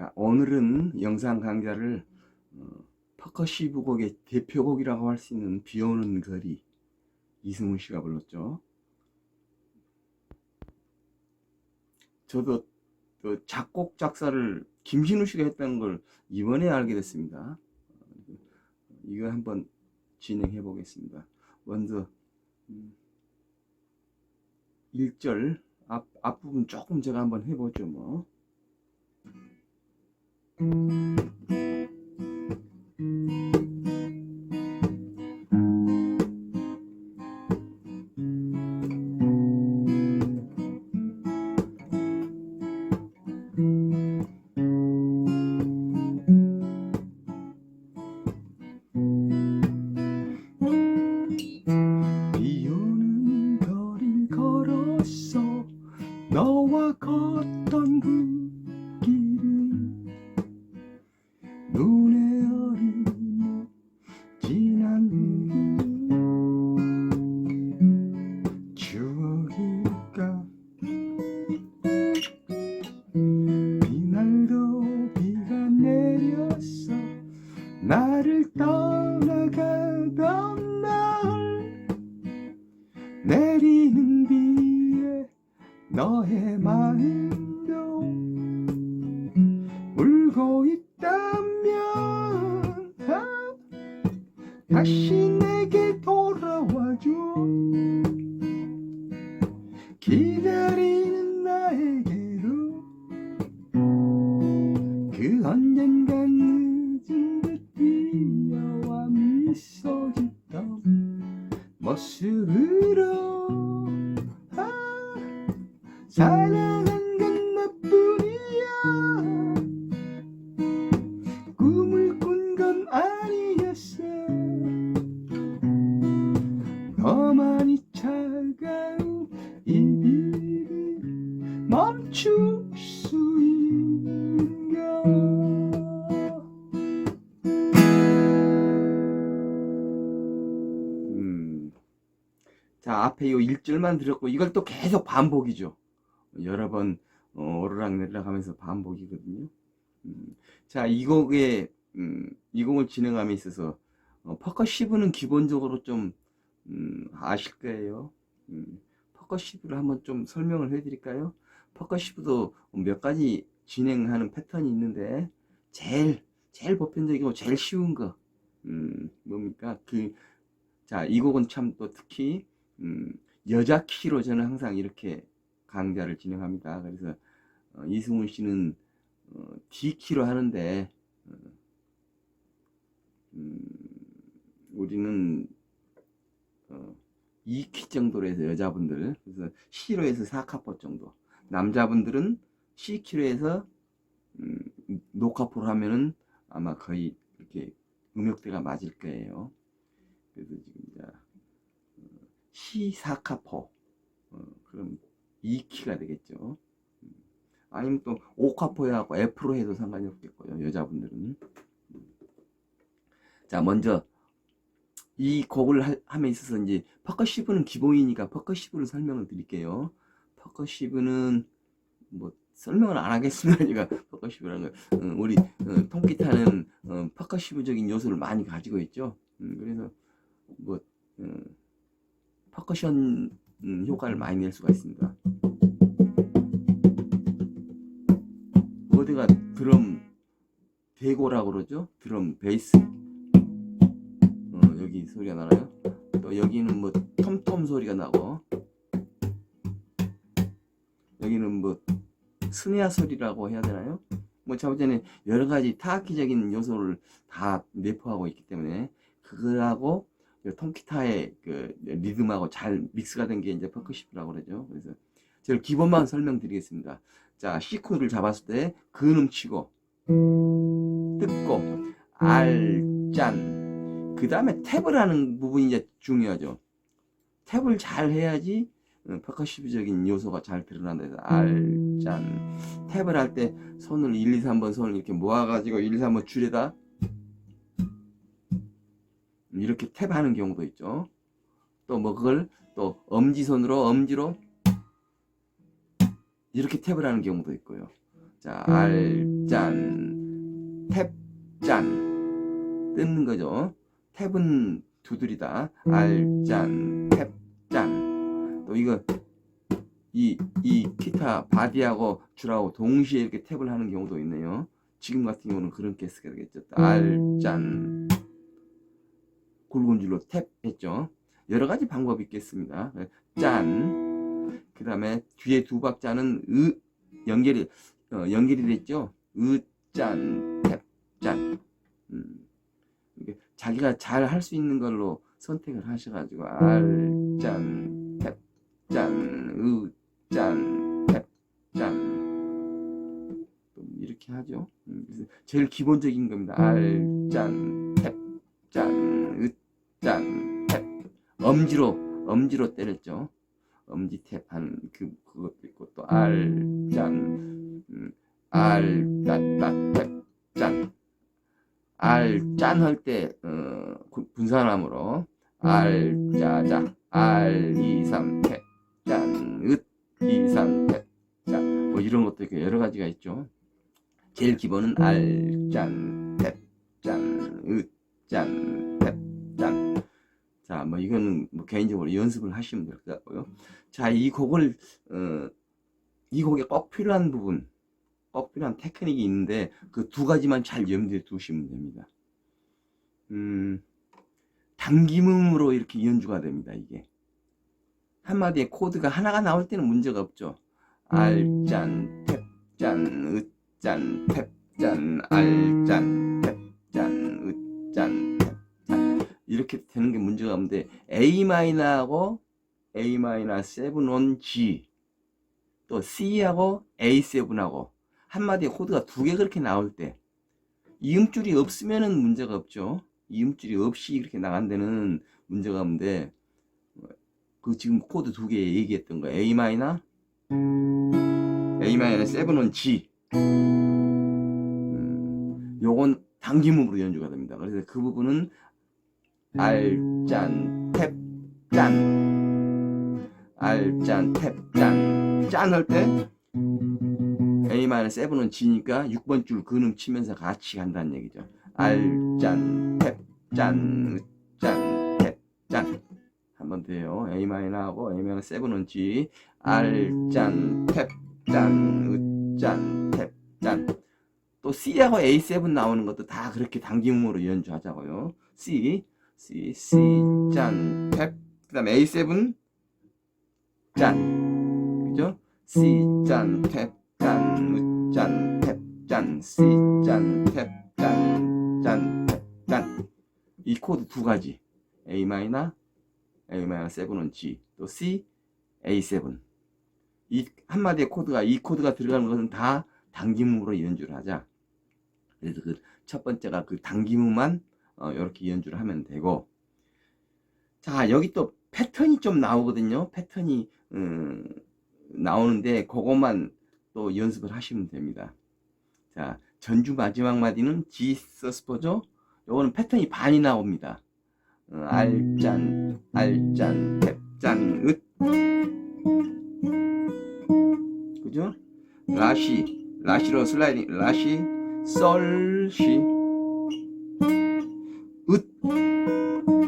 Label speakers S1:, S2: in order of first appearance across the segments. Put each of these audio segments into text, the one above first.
S1: 자, 오늘은 영상 강좌를 어, 퍼커시브 곡의 대표곡이라고 할 수 있는 비 오는 거리 이승훈 씨가 불렀죠. 저도 그 작곡 작사를 김신우 씨가 했다는 걸 이번에 알게 됐습니다. 어, 이거 한번 진행해 보겠습니다. 먼저 음, 1절 앞, 앞부분 조금 제가 한번 해보죠 뭐. 내리는 비에 너의 마음도 울고 있다면 아, 다시 모습으로 아, 사랑 자, 앞에 요 1절만 들었고, 이걸 또 계속 반복이죠. 여러 번, 어, 오르락내리락 하면서 반복이거든요. 음. 자, 이 곡에, 음, 이 곡을 진행함에 있어서, 어, 퍼커시브는 기본적으로 좀, 음, 아실 거예요. 음, 퍼커시브를 한번 좀 설명을 해 드릴까요? 퍼커시브도 몇 가지 진행하는 패턴이 있는데, 제일, 제일 보편적이고 제일 쉬운 거, 음, 뭡니까? 그, 자, 이 곡은 참 또 특히, 음, 여자 키로 저는 항상 이렇게 강좌를 진행합니다. 그래서, 어, 이승훈 씨는, 어, D 키로 하는데, 어, 음, 우리는, 어, 2키 정도로 해서 여자분들, 그래서 C로 해서 4카포 정도. 남자분들은 C 키로 해서, 음, 노카포로 하면은 아마 거의 이렇게 음역대가 맞을 거예요. 그래서 지금 이제 어, 시사카포 어, 그럼 2키가 되겠죠. 음. 아니면 또 5카포에 하고 F로 해도 상관이 없겠고요. 여자분들은. 자, 먼저 이 곡을 하, 함에 있어서 이제 퍼커시브는 기본이니까 퍼커시브를 설명을 드릴게요. 퍼커시브는 뭐 설명을 안 하겠습니다. 퍼커시브라는 거. 어, 우리 어, 통기타는 어, 퍼커시브적인 요소를 많이 가지고 있죠. 음, 그래서 뭐 어, 퍼커션 음, 효과를 많이 낼 수가 있습니다. 어디가 드럼 대고라고 그러죠? 드럼 베이스 어, 여기 소리가 나나요? 또 여기는 뭐 톰톰 소리가 나고 여기는 뭐 스네아 소리라고 해야 되나요? 뭐 자부전에 여러 가지 타악기적인 요소를 다 내포하고 있기 때문에 그거하고 그 통기타의 그 리듬하고 잘 믹스가 된 게 이제 퍼커시브라고 그러죠. 그래서 제가 기본만 설명드리겠습니다. 자, C 코드를 잡았을 때 근음 치고 뜯고 알 짠 그 다음에 탭을 하는 부분이 이제 중요하죠. 탭을 잘 해야지 어, 퍼커시브적인 요소가 잘 드러난다 해서 알 짠 탭을 할 때 손을 1, 2, 3번 손을 이렇게 모아가지고 1, 2, 3번 줄에다 이렇게 탭 하는 경우도 있죠. 또 뭐 그걸 또 엄지손으로 엄지로 이렇게 탭을 하는 경우도 있고요. 자, 알짠, 탭짠. 뜯는 거죠. 탭은 두드리다. 알짠, 탭짠. 또 이거, 이, 이 기타 바디하고 줄하고 동시에 이렇게 탭을 하는 경우도 있네요. 지금 같은 경우는 그렇게 쓰게 되겠죠. 알짠. 굵은 줄로 탭 했죠. 여러 가지 방법이 있겠습니다. 짠. 그 다음에 뒤에 두 박자는 으, 연결이, 어, 연결이 됐죠. 으, 짠, 탭, 짠. 음. 자기가 잘 할 수 있는 걸로 선택을 하셔가지고, 알, 짠, 탭, 짠, 으, 짠, 탭, 짠. 또 이렇게 하죠. 음, 제일 기본적인 겁니다. 알, 짠, 탭, 짠, 으, 짠, 탭. 엄지로, 엄지로 때렸죠. 엄지 탭한 그, 그것도 있고, 또 알, 짠, 음, 알, 따, 따, 탭, 짠. 알, 짠 할 때, 어, 구- 분산함으로, 알, 짜 자, 알, 이, 삼, 탭, 짠, 으, 이, 삼, 탭, 짠. 뭐 이런 것도 여러 가지가 있죠. 제일 기본은 알, 짠, 탭, 짠, 으, 짠. 자, 뭐 이거는 뭐 개인적으로 연습을 하시면 될 것 같고요. 자, 이 곡을 어, 이 곡에 꼭 필요한 부분, 꼭 필요한 테크닉이 있는데 그 두 가지만 잘 염두에 두시면 됩니다. 음, 당김음으로 이렇게 연주가 됩니다. 이게 한마디에 코드가 하나가 나올 때는 문제가 없죠. 알짠, 탭짠, 으짠, 탭짠, 알짠, 문제가 없는데 A 마이너하고 A 마이너 7 on G 또 C하고 A7하고 한마디에 코드가 두 개 그렇게 나올 때 이음줄이 없으면은 문제가 없죠. 이음줄이 없이 이렇게 나간 데는 문제가 없는데 그 지금 코드 두 개 얘기했던 거 A 마이너 A 마이너 7 on G 음, 요건 당김음으로 연주가 됩니다. 그래서 그 부분은 알짠 탭짠. 알짠 탭짠. 짠 할 때 A-7은 G니까 6번 줄 근음 치면서 같이 간다는 얘기죠. 알짠 탭짠 짠 탭짠. 한번 더요. A-하고 A-7은 G 알짠 탭짠 으짠 탭짠. 또 C하고 A7 나오는 것도 다 그렇게 당김음으로 연주하자고요. C C, C, 짠, 탭. 그 다음에 A7, 짠. 그죠? C, 짠, 탭, 짠, 으, 짠, 탭, 짠, C, 짠, 탭, 짠, 짠, 탭, 짠. 이 코드 두 가지. A 마이너, A 마이너 7은 G, 또 C, A7. 이 한마디의 코드가, 이 코드가 들어가는 것은 다 당김음으로 연주를 하자. 그래서 그 첫 번째가 그 당김음만 어, 이렇게 연주를 하면 되고. 자 여기 또 패턴이 좀 나오거든요. 패턴이 음, 나오는데 그것만 또 연습을 하시면 됩니다. 자 전주 마지막 마디는 G 서스포죠? 요거는 패턴이 반이 나옵니다. 어, 알짠 알짠 탭짠 으. 그죠? 라시 라시로 슬라이딩 라시 솔시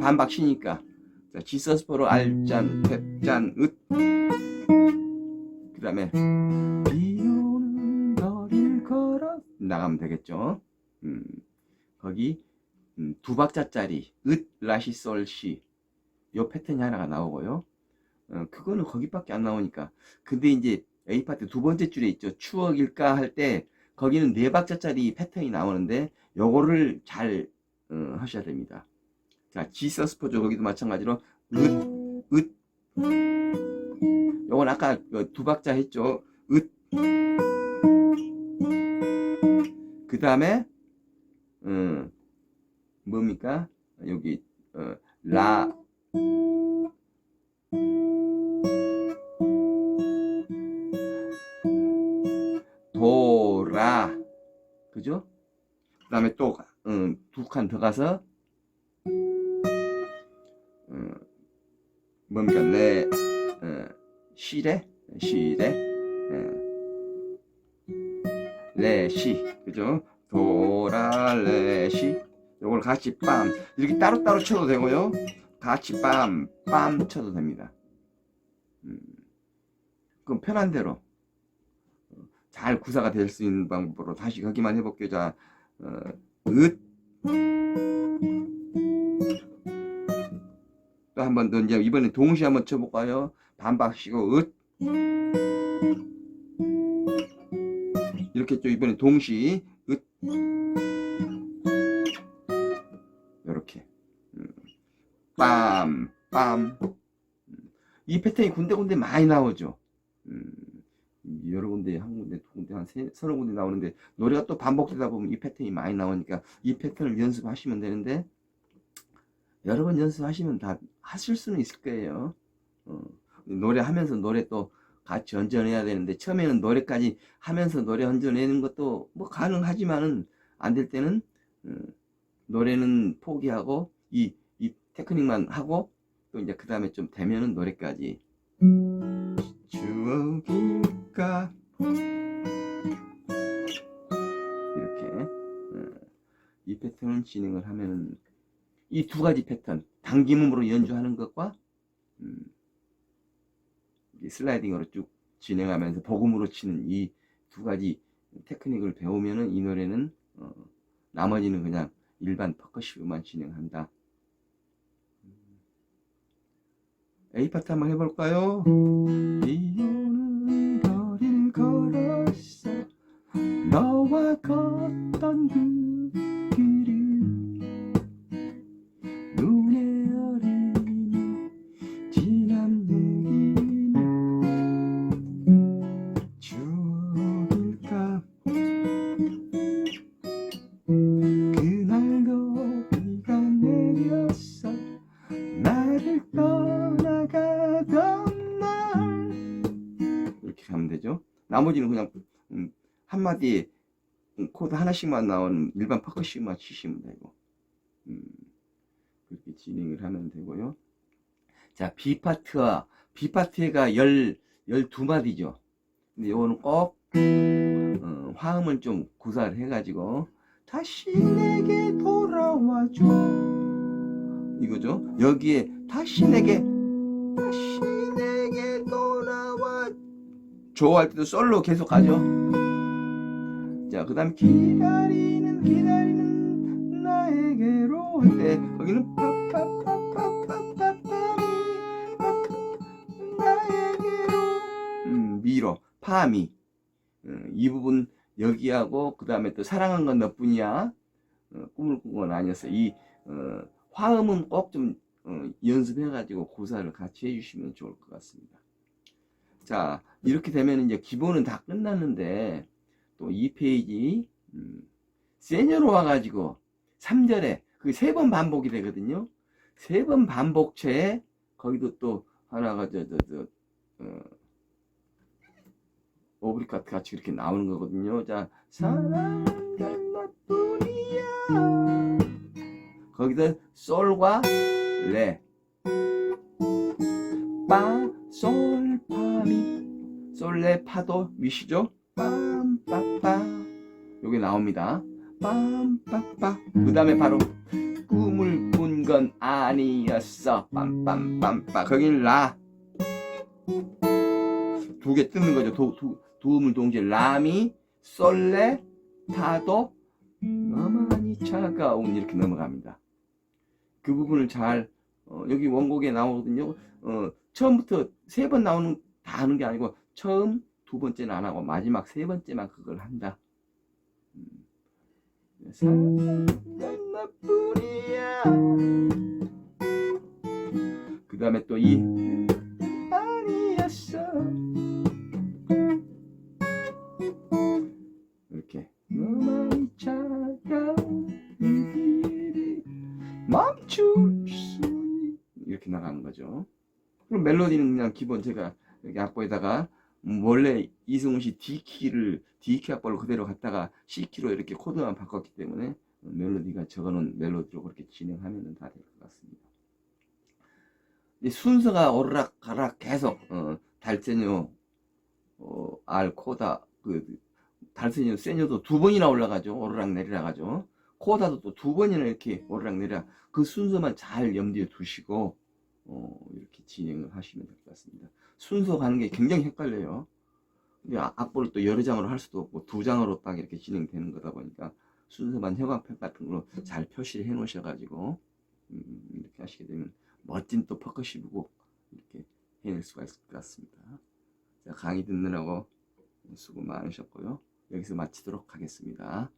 S1: 반박 쉬니까. 자, 지서스포로 알짠 탭짠 으. 그 다음에 비 오는 거리를 걸어 나가면 되겠죠. 음, 거기 음, 두 박자짜리 으 라시 솔시. 요 패턴이 하나가 나오고요. 어, 그거는 거기밖에 안 나오니까. 근데 이제 A 파트 두 번째 줄에 있죠. 추억일까 할 때 거기는 네 박자짜리 패턴이 나오는데 요거를 잘 어, 하셔야 됩니다 자, 지서스포죠. 거기도 마찬가지로 으, 으. 요건 아까 그두 박자 했죠. 으. 그 다음에 음, 뭡니까? 여기 어, 라. 도라. 그죠? 그 다음에 또, 음, 두칸더 가서, 어, 뭡니까, 레, 어? 시레? 어. 레시 그죠? 도라레시 요걸 같이 빰 이렇게 따로따로 쳐도 되고요 같이 빰 빰 쳐도 됩니다 음, 그럼 편한 대로 어, 잘 구사가 될 수 있는 방법으로 다시 거기만 해볼게요 자 어, 으. 또 한 번 더 이제 이번에 동시에 한번 쳐볼까요 반박 쉬고 으. 이렇게 좀 이번에 동시 으. 이렇게 음. 빰, 빰. 음. 이 패턴이 군데군데 많이 나오죠. 음. 여러 군데, 한 군데, 두 군데, 한 세, 서너 군데 나오는데, 노래가 또 반복되다 보면 이 패턴이 많이 나오니까, 이 패턴을 연습하시면 되는데, 여러 번 연습하시면 다 하실 수는 있을 거예요. 어. 노래하면서 노래 또 같이 연전해야 되는데, 처음에는 노래까지 하면서 노래 연전내는 것도 뭐 가능하지만은, 안 될 때는, 음, 노래는 포기하고 이, 이 테크닉만 하고 또 이제 그 다음에 좀 되면은 노래까지 추억 일까 이렇게 어, 이 패턴을 진행을 하면은 이 두 가지 패턴 당김음으로 연주하는 것과 음, 이 슬라이딩으로 쭉 진행하면서 복음으로 치는 이 두 가지 테크닉을 배우면은 이 노래는 어, 나머지는 그냥 일반 퍼커시브만 진행한다. A 파트 한번 해볼까요? 나머지는 그냥 음, 한마디에 음, 코드 하나씩만 나오는 일반 퍼커션만 치시면 되고 음, 그렇게 진행을 하면 되고요. 자 B파트와 B파트가 10, 12마디죠. 근데 요거는 꼭 어, 화음을 좀 구사를 해 가지고 다시 내게 돌아와 줘. 이거죠? 여기에 다시 내게 줘할 때도 솔로 계속 가죠. 자 그 다음 기다리는 기다리는 나에게로 할 때 거기는 나에게로 음, 미로 파미 음, 이 부분 여기하고 그 다음에 또 사랑한 건 너뿐이야 어, 꿈을 꾼 건 아니었어 이 어, 화음은 꼭좀 어, 연습해가지고 고사를 같이 해주시면 좋을 것 같습니다 자 이렇게 되면 이제 기본은 다 끝났는데 또 2페이지 음, 세녀로 와가지고 3절에 그 세 번 반복이 되거든요 세 번 반복체에 거기도 또 하나가 저 저 저 어, 오브리카트 같이 이렇게 나오는 거거든요. 자, 사랑은 너뿐이야. 거기다 솔과 레, 빠, 솔, 파미, 솔, 레, 파도 미시죠? 빰, 빠빠. 요게 나옵니다. 빰, 빠빠. 그 다음에 바로 꿈을 꾼 건 아니었어. 빰, 빰, 빰, 빠. 거긴 라. 두 개 뜨는 거죠. 도, 두, 두음을 동시에 라미, 솔레, 파도, 너만이 차가운 이렇게 넘어갑니다. 그 부분을 잘 어, 여기 원곡에 나오거든요. 어, 처음부터 세 번 나오는 다 하는 게 아니고 처음 두 번째는 안 하고 마지막 세 번째만 그걸 한다. 음. 사랑은 너뿐이야. 그 다음에 또 이 아니었어. 이렇게 길이 멈출 수 있- 이렇게 나가는 거죠. 그럼 멜로디는 그냥 기본 제가 여기 악보에다가 음, 원래 이승훈 씨 D 키를 D 키 악보를 그대로 갖다가 C 키로 이렇게 코드만 바꿨기 때문에 멜로디가 적어놓은 멜로디로 그렇게 진행하면 다 될 것 같습니다. 이 순서가 오르락 가락 계속 어, 달제뇨 어, 알 코다 그 달세뇨, 세뇨도 두 번이나 올라가죠. 오르락 내리락 하죠. 코다도 또 두 번이나 이렇게 오르락 내리락. 그 순서만 잘 염두에 두시고, 어, 이렇게 진행을 하시면 될 것 같습니다. 순서 가는 게 굉장히 헷갈려요. 근데 아- 악보를 또 여러 장으로 할 수도 없고, 두 장으로 딱 이렇게 진행되는 거다 보니까, 순서만 형광펜 같은 걸로 잘 표시를 해 놓으셔가지고, 음, 이렇게 하시게 되면 멋진 또 퍼커시브 곡 이렇게 해낼 수가 있을 것 같습니다. 자, 강의 듣느라고 수고 많으셨고요. 여기서 마치도록 하겠습니다.